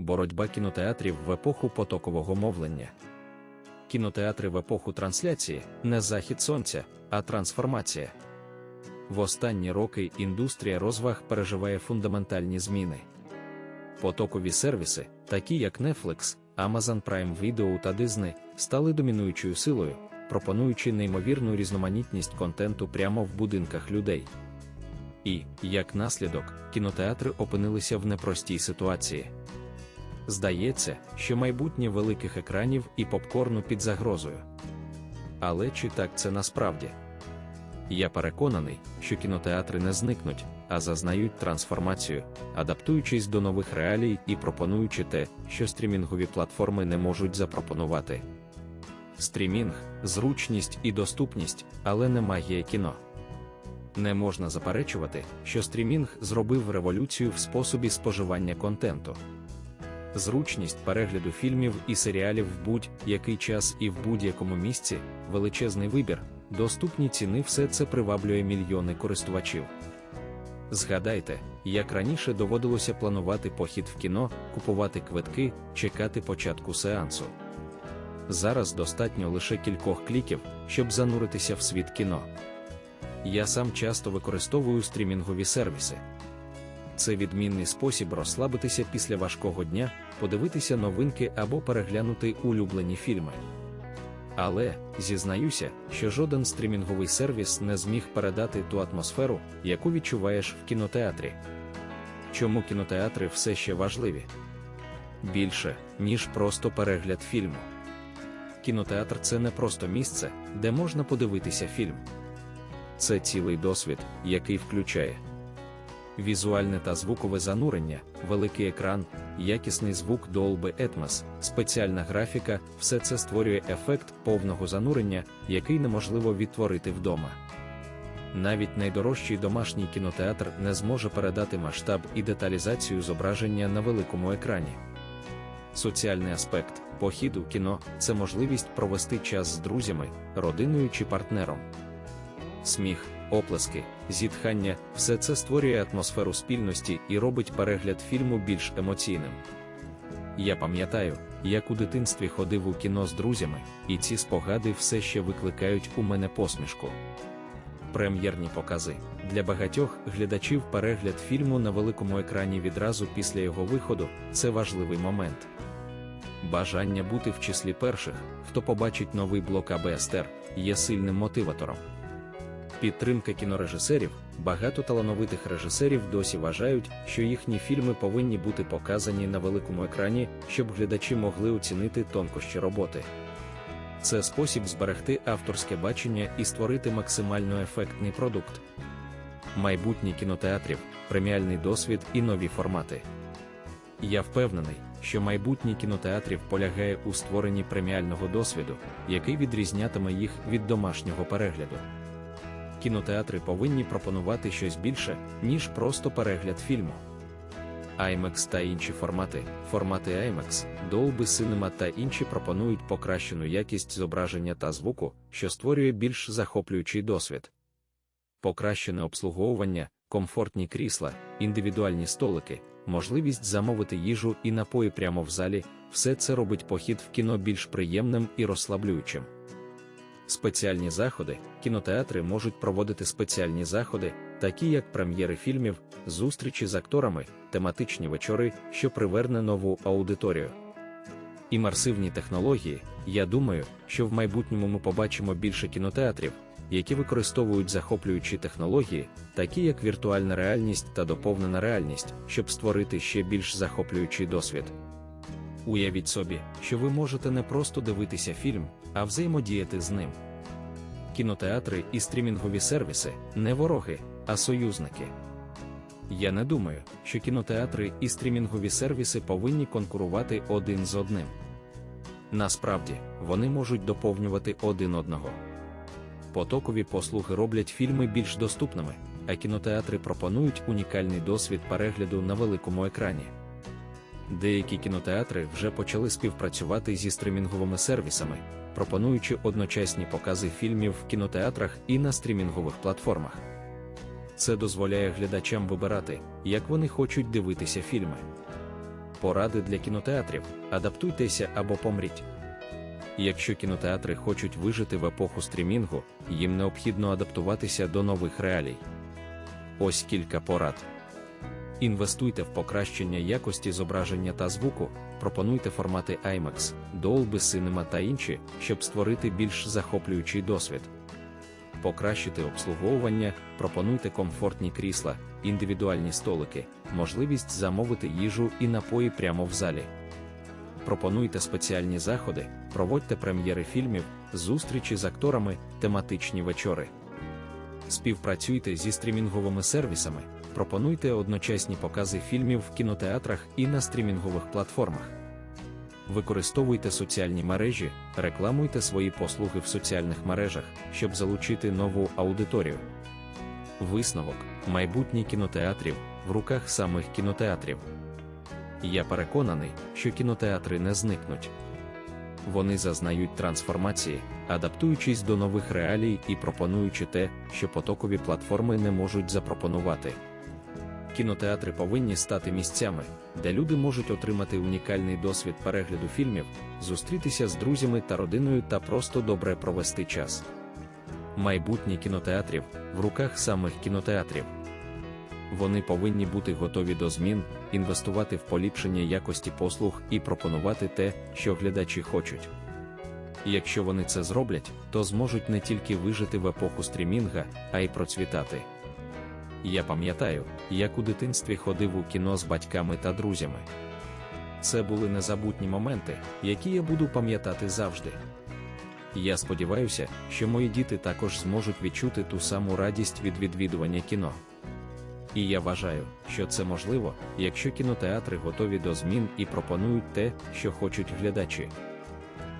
боротьба кінотеатрів в епоху потокового мовлення. Кінотеатри в епоху трансляції не захід сонця, а трансформація. В останні роки індустрія розваг переживає фундаментальні зміни. Потокові сервіси, такі як Netflix, Amazon Prime Video та Disney, стали домінуючою силою, пропонуючи неймовірну різноманітність контенту прямо в будинках людей. І, як наслідок, кінотеатри опинилися в непростій ситуації. Здається, що майбутнє великих екранів і попкорну під загрозою. Але чи так це насправді? Я переконаний, що кінотеатри не зникнуть, а зазнають трансформацію, адаптуючись до нових реалій і пропонуючи те, що стрімінгові платформи не можуть запропонувати. Стрімінг, зручність і доступність, але не магія кіно. Не можна заперечувати, що стрімінг зробив революцію в способі споживання контенту. Зручність перегляду фільмів і серіалів в будь-який час і в будь-якому місці, величезний вибір, доступні ціни все це приваблює мільйони користувачів. Згадайте, як раніше доводилося планувати похід в кіно, купувати квитки, чекати початку сеансу. Зараз достатньо лише кількох кліків, щоб зануритися в світ кіно. Я сам часто використовую стрімінгові сервіси. Це відмінний спосіб розслабитися після важкого дня, подивитися новинки або переглянути улюблені фільми. Але зізнаюся, що жоден стрімінговий сервіс не зміг передати ту атмосферу, яку відчуваєш в кінотеатрі. Чому кінотеатри все ще важливі? Більше, ніж просто перегляд фільму. Кінотеатр це не просто місце, де можна подивитися фільм. Це цілий досвід, який включає візуальне та звукове занурення, великий екран, якісний звук Dolby Atmos, спеціальна графіка, все це створює ефект повного занурення, який неможливо відтворити вдома. Навіть найдорожчий домашній кінотеатр не зможе передати масштаб і деталізацію зображення на великому екрані. Соціальний аспект похід у кіно це можливість провести час з друзями, родиною чи партнером. Сміх, оплески, зітхання все це створює атмосферу спільності і робить перегляд фільму більш емоційним. Я пам'ятаю, як у дитинстві ходив у кіно з друзями, і ці спогади все ще викликають у мене посмішку. Прем'єрні покази для багатьох глядачів перегляд фільму на великому екрані відразу після його виходу це важливий момент. Бажання бути в числі перших, хто побачить новий блок АБСТР, є сильним мотиватором. Підтримка кінорежисерів, багато талановитих режисерів досі вважають, що їхні фільми повинні бути показані на великому екрані, щоб глядачі могли оцінити тонкощі роботи. Це спосіб зберегти авторське бачення і створити максимально ефектний продукт. Майбутнє кінотеатрів, преміальний досвід і нові формати. Я впевнений, що майбутнє кінотеатрів полягає у створенні преміального досвіду, який відрізнятиме їх від домашнього перегляду. Кінотеатри повинні пропонувати щось більше, ніж просто перегляд фільму. IMAX та інші формати, формати IMAX, Dolby Cinema та інші пропонують покращену якість зображення та звуку, що створює більш захоплюючий досвід. Покращене обслуговування, комфортні крісла, індивідуальні столики, можливість замовити їжу і напої прямо в залі все це робить похід в кіно більш приємним і розслаблюючим. Спеціальні заходи, кінотеатри можуть проводити спеціальні заходи, такі як прем'єри фільмів, зустрічі з акторами, тематичні вечори, що приверне нову аудиторію. Імерсивні технології. Я думаю, що в майбутньому ми побачимо більше кінотеатрів, які використовують захоплюючі технології, такі як віртуальна реальність та доповнена реальність, щоб створити ще більш захоплюючий досвід. Уявіть собі, що ви можете не просто дивитися фільм, а взаємодіяти з ним. Кінотеатри і стрімінгові сервіси не вороги, а союзники. Я не думаю, що кінотеатри і стрімінгові сервіси повинні конкурувати один з одним. Насправді, вони можуть доповнювати один одного. Потокові послуги роблять фільми більш доступними, а кінотеатри пропонують унікальний досвід перегляду на великому екрані. Деякі кінотеатри вже почали співпрацювати зі стрімінговими сервісами, пропонуючи одночасні покази фільмів в кінотеатрах і на стрімінгових платформах. Це дозволяє глядачам вибирати, як вони хочуть дивитися фільми. Поради для кінотеатрів: адаптуйтеся або помріть. Якщо кінотеатри хочуть вижити в епоху стрімінгу, їм необхідно адаптуватися до нових реалій. Ось кілька порад. Інвестуйте в покращення якості зображення та звуку, пропонуйте формати IMAX, Dolby Cinema та інші, щоб створити більш захоплюючий досвід. Покращити обслуговування, пропонуйте комфортні крісла, індивідуальні столики, можливість замовити їжу і напої прямо в залі. Пропонуйте спеціальні заходи, проводьте прем'єри фільмів, зустрічі з акторами, тематичні вечори. Співпрацюйте зі стрімінговими сервісами, пропонуйте одночасні покази фільмів в кінотеатрах і на стрімінгових платформах. Використовуйте соціальні мережі, рекламуйте свої послуги в соціальних мережах, щоб залучити нову аудиторію. Висновок майбутнє кінотеатрів в руках самих кінотеатрів. Я переконаний, що кінотеатри не зникнуть. Вони зазнають трансформації, адаптуючись до нових реалій і пропонуючи те, що потокові платформи не можуть запропонувати. Кінотеатри повинні стати місцями, де люди можуть отримати унікальний досвід перегляду фільмів, зустрітися з друзями та родиною та просто добре провести час. Майбутнє кінотеатрів в руках самих кінотеатрів. Вони повинні бути готові до змін, інвестувати в поліпшення якості послуг і пропонувати те, що глядачі хочуть. Якщо вони це зроблять, то зможуть не тільки вижити в епоху стрімінга, а й процвітати. Я пам'ятаю, як у дитинстві ходив у кіно з батьками та друзями. Це були незабутні моменти, які я буду пам'ятати завжди. Я сподіваюся, що мої діти також зможуть відчути ту саму радість від відвідування кіно. І я вважаю, що це можливо, якщо кінотеатри готові до змін і пропонують те, що хочуть глядачі.